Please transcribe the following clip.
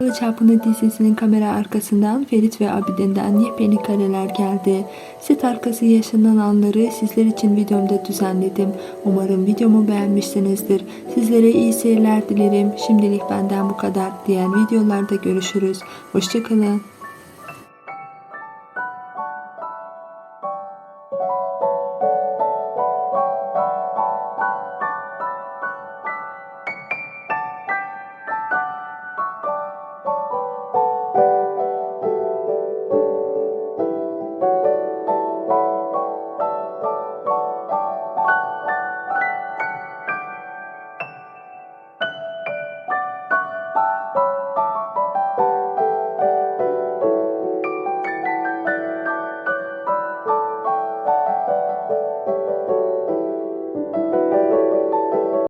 Yalı Çapını dizisinin kamera arkasından Ferit ve Abide'nden yepyeni kareler geldi. Set arkası yaşanan anları sizler için videomda düzenledim. Umarım videomu beğenmişsinizdir. Sizlere iyi seyirler dilerim. Şimdilik benden bu kadar. Diğer videolarda görüşürüz. Hoşçakalın.